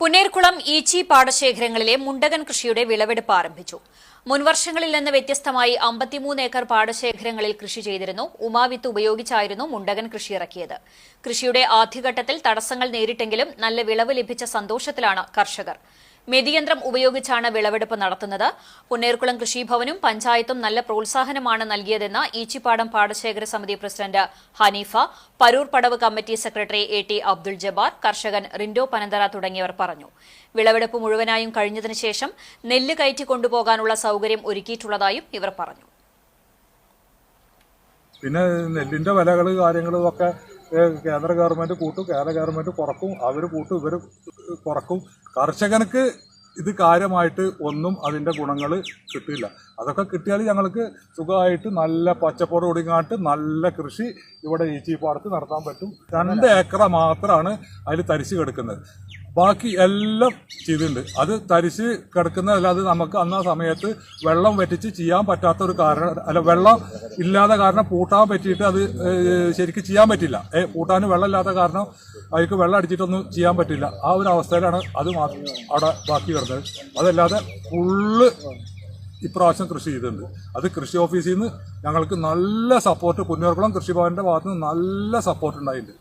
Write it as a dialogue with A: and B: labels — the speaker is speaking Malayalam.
A: പുന്നേർകുളം ഈച്ചി പാടശേഖരങ്ങളിലെ മുണ്ടകൻ കൃഷിയുടെ വിളവെടുപ്പ് ആരംഭിച്ചു. മുൻവർഷങ്ങളിൽ നിന്ന് വ്യത്യസ്തമായി അമ്പത്തിമൂന്ന് ഏക്കർ പാടശേഖരങ്ങളിൽ കൃഷി ചെയ്തിരുന്നു. ഉമാവിത്ത് ഉപയോഗിച്ചായിരുന്നു മുണ്ടകൻ കൃഷി ഇറക്കിയത്. കൃഷിയുടെ ആദ്യഘട്ടത്തിൽ തടസ്സങ്ങൾ നേരിട്ടെങ്കിലും നല്ല വിളവ് ലഭിച്ച സന്തോഷത്തിലാണ് കർഷകർ. മെതിയന്ത്രം ഉപയോഗിച്ചാണ് വിളവെടുപ്പ് നടത്തുന്നത്. പുന്നേർക്കുളം കൃഷിഭവനും പഞ്ചായത്തും നല്ല പ്രോത്സാഹനമാണ് നൽകിയതെന്ന് ഈച്ചിപ്പാടം പാടശേഖര സമിതി president Haneefa Paroor Padav committee secretary A T Abdul Jabbar കർഷകൻ റിൻഡോ പനന്തറ തുടങ്ങിയവർ പറഞ്ഞു. വിളവെടുപ്പ് മുഴുവനായും കഴിഞ്ഞതിനു ശേഷം നെല്ല് കയറ്റി കൊണ്ടുപോകാനുള്ള സൌകര്യം ഒരുക്കിയിട്ടുള്ളതായും ഇവർ പറഞ്ഞു.
B: പിന്നെ നെല്ലിന്റെ വിലകൾ കാര്യങ്ങളും ഒക്കെ കേന്ദ്ര ഗവൺമെന്റ് കൂട്ടും കേരള ഗവൺമെന്റ് കുറക്കും. അവർ കൂട്ടും ഇവർ കുറക്കും. കർഷകർക്ക് ഇത് കാര്യമായിട്ട് ഒന്നും അതിന്റെ ഗുണങ്ങൾ കിട്ടില്ല അതൊക്കെ കിട്ടിയാൽ ഞങ്ങൾക്ക് സുഖമായിട്ട് നല്ല പച്ചപ്പോട് ഒടുങ്ങാട്ട് നല്ല കൃഷി ഇവിടെ ഈച്ചി പാടത്ത് നടത്താൻ പറ്റും. രണ്ട് ഏക്കറ മാത്രമാണ് അതിൽ തരിശ് കിടക്കുന്നത്. ബാക്കി എല്ലാം ചെയ്തിട്ടുണ്ട്. അത് തരിശ് കിടക്കുന്നതല്ലാതെ നമുക്ക് അന്ന് ആ സമയത്ത് വെള്ളം വറ്റിച്ച് ചെയ്യാൻ പറ്റാത്ത ഒരു കാരണം അല്ല വെള്ളം ഇല്ലാത്ത കാരണം പൂട്ടാൻ പറ്റിയിട്ട് അത് ശരിക്കും ചെയ്യാൻ പറ്റില്ല. ഏ പൂട്ടാൻ വെള്ളം ഇല്ലാത്ത കാരണം അവർക്ക് വെള്ളം അടിച്ചിട്ടൊന്നും ചെയ്യാൻ പറ്റില്ല. ആ ഒരു അവസ്ഥയിലാണ് അത് അവിടെ ബാക്കി കിടന്നത്. അതല്ലാതെ ഫുള്ള് ഇപ്രാവശ്യം കൃഷി ചെയ്തിട്ടുണ്ട്. അത് കൃഷി ഓഫീസിൽ നിന്ന് ഞങ്ങൾക്ക് നല്ല സപ്പോർട്ട് പുന്നൂർക്കുളം കൃഷിഭവന്റെ ഭാഗത്തുനിന്ന് നല്ല സപ്പോർട്ട് ഉണ്ടായിട്ടുണ്ട്.